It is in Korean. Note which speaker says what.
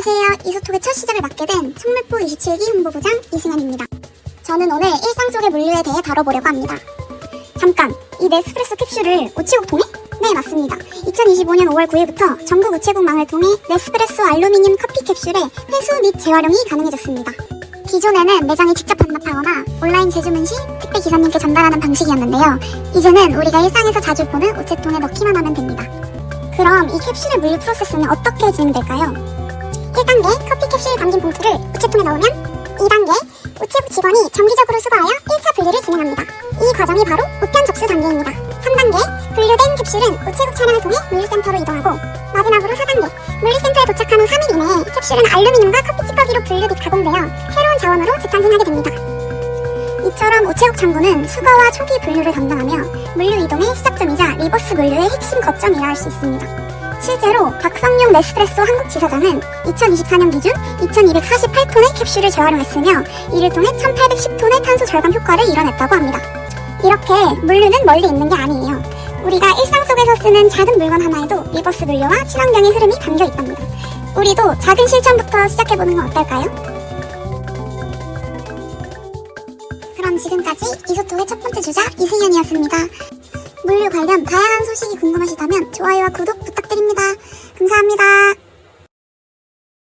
Speaker 1: 이소톡의 첫 시작을 맡게 된 청물포 27기 홍보부장 이승현입니다. 저는 오늘 일상 속의 물류에 대해 다뤄보려고 합니다. 잠깐, 이 네스프레소 캡슐을 우체국 통해? 네, 맞습니다. 2025년 5월 9일부터 전국 우체국망을 통해 네스프레소 알루미늄 커피 캡슐의 회수 및 재활용이 가능해졌습니다. 기존에는 매장에 직접 반납하거나 온라인 제주문 시 택배 기사님께 전달하는 방식이었는데요. 이제는 우리가 일상에서 자주 보는 우체통에 넣기만 하면 됩니다. 그럼 이 캡슐의 물류 프로세스는 어떻게 진행될까요? 1단계 커피 캡슐 담긴 봉투를 우체통에 넣으면 2단계 우체국 직원이 정기적으로 수거하여 1차 분류를 진행합니다. 이 과정이 바로 우편 접수 단계입니다. 3단계 분류된 캡슐은 우체국 차량을 통해 물류센터로 이동하고 마지막으로 4단계 물류센터에 도착한 후 3일 이내에 캡슐은 알루미늄과 커피 찌꺼기로 분류 및 가공되어 새로운 자원으로 재탄생하게 됩니다. 이처럼 우체국 창구는 수거와 초기 분류를 담당하며 물류 이동의 시작점이자 리버스 물류의 핵심 거점이라 할 수 있습니다. 실제로 박성용 네스프레소 한국 지사장은 2024년 기준 2248톤의 캡슐을 재활용했으며 이를 통해 1810톤의 탄소 절감 효과를 이뤄냈다고 합니다. 이렇게 물류는 멀리 있는 게 아니에요. 우리가 일상 속에서 쓰는 작은 물건 하나에도 리버스 물류와 친환경의 흐름이 담겨 있답니다. 우리도 작은 실천부터 시작해보는 건 어떨까요? 그럼 지금까지 이소토의 첫 번째 주자 이승현이었습니다. 관련 다양한 소식이 궁금하시다면 좋아요와 구독 부탁드립니다. 감사합니다.